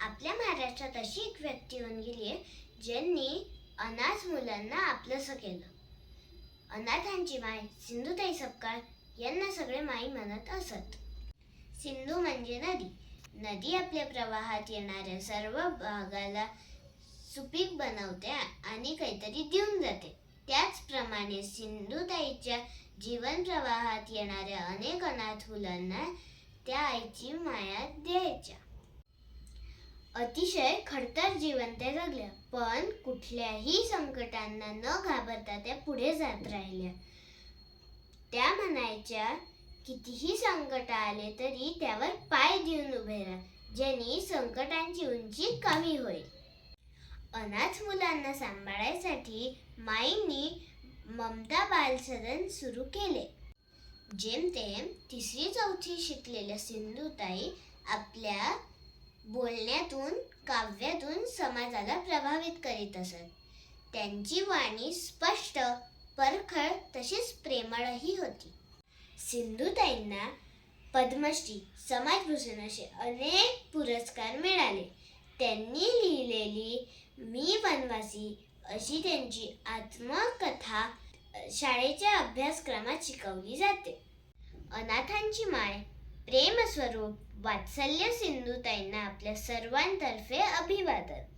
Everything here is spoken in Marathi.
आपल्या महाराष्ट्रात अशी एक व्यक्ती होऊन गेली आहे ज्यांनी अनाथ मुलांना आपलंसं केलं. अनाथांची माय सिंधुताई सपकाळ यांना सगळे माई म्हणत असत. सिंधू म्हणजे नदी. नदी आपल्या प्रवाहात येणाऱ्या सर्व भागाला सुपीक बनवते आणि काहीतरी देऊन जाते. त्याचप्रमाणे सिंधुताईच्या जीवन प्रवाहात येणाऱ्या अनेक अनाथ मुलांना त्या आईची माया द्यायच्या. अतिशय खडतर जीवन त्या जगल्या पण कुठल्याही संकटांना न घाबरता त्या पुढे जात राहिल्या त्या म्हणायच्या कितीही संकट आले तरी त्यावर पाय देऊन उभे राहा ज्यांनी संकटांची उंची कमी होईल. अनाथ मुलांना सांभाळायसाठी माईंनी ममता बालसदन सुरू केले. जेमतेम तिसरी चौथी शिकलेल्या सिंधुताई आपल्या बोलण्यातून काव्यातून समाजाला प्रभावित करीत असत. त्यांची वाणी स्पष्ट परखळ तशीच प्रेमळही होती. सिंधुताईंना पद्मश्री समाजभूषण असे अनेक पुरस्कार मिळाले. त्यांनी लिहिलेली मी वनवासी अशी त्यांची आत्मकथा शाळेच्या अभ्यासक्रमात शिकवली जाते. अनाथांची माय प्रेमस्वरूप वात्सल्य सिंधुताईंना आपल्या सर्वांतर्फे अभिवादन.